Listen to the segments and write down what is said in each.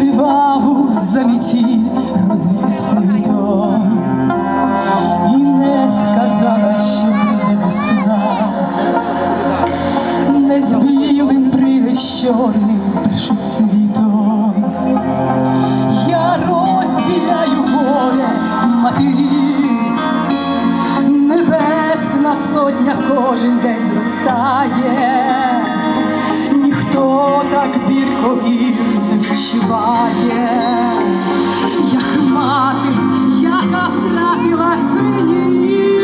криваву заметіль розвів світом і не сказала, що прийде весна, не з білим з чорним світом. Я розділяю горе матерів, небесна сотня кожен день зростає, ніхто так бірко гір не відчуває, як мати, яка втратила синів.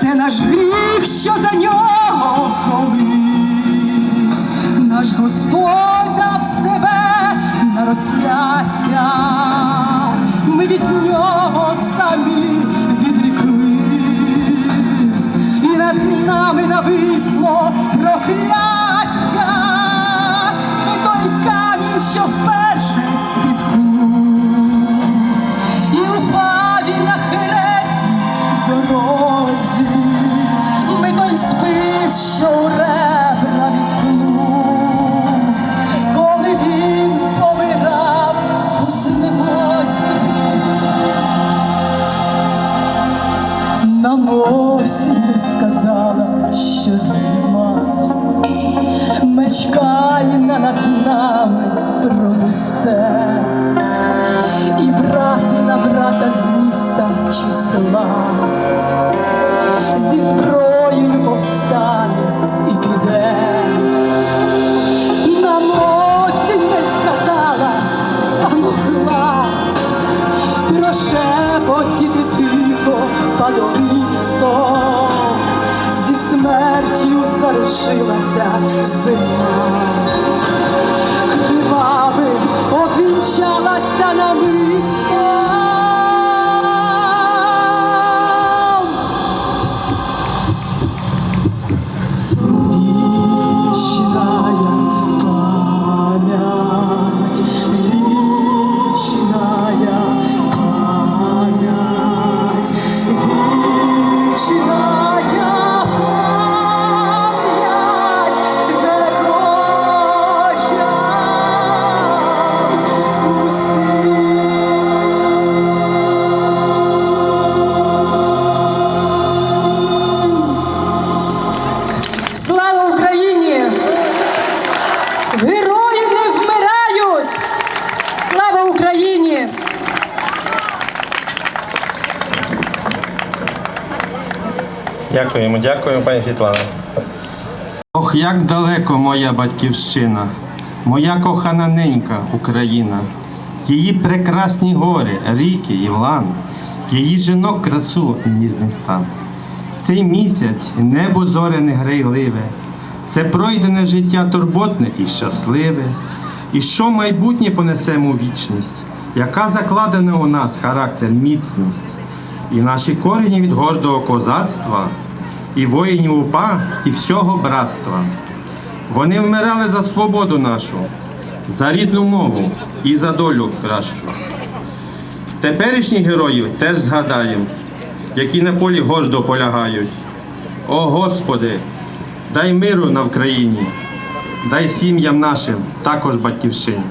Це наш гріх, що за нього колись наш Господь дав себе на розп'яття. Ми від нього самі нами нависло прокляття. Ми той камінь, що вперше осінь сказала, що зима. Мечкає над нами зарушилася зима, кривавим обвінчалася намисто. Вечная Україні! Дякуємо, дякуємо, пані Світлана. Ох, як далеко моя батьківщина, моя кохана ненька Україна, її прекрасні гори, ріки і лан, її жінок красу і ніжний стан. Цей місяць небо зоряне грайливе, це пройдене життя турботне і щасливе. І що майбутнє понесемо у вічність, яка закладена у нас характер, міцність, і наші корені від гордого козацтва, і воїнів УПА, і всього братства. Вони вмирали за свободу нашу, за рідну мову і за долю кращу. Теперішніх героїв теж згадаємо, які на полі гордо полягають. О Господи, дай миру на Вкраїні, дай сім'ям нашим також батьківщині.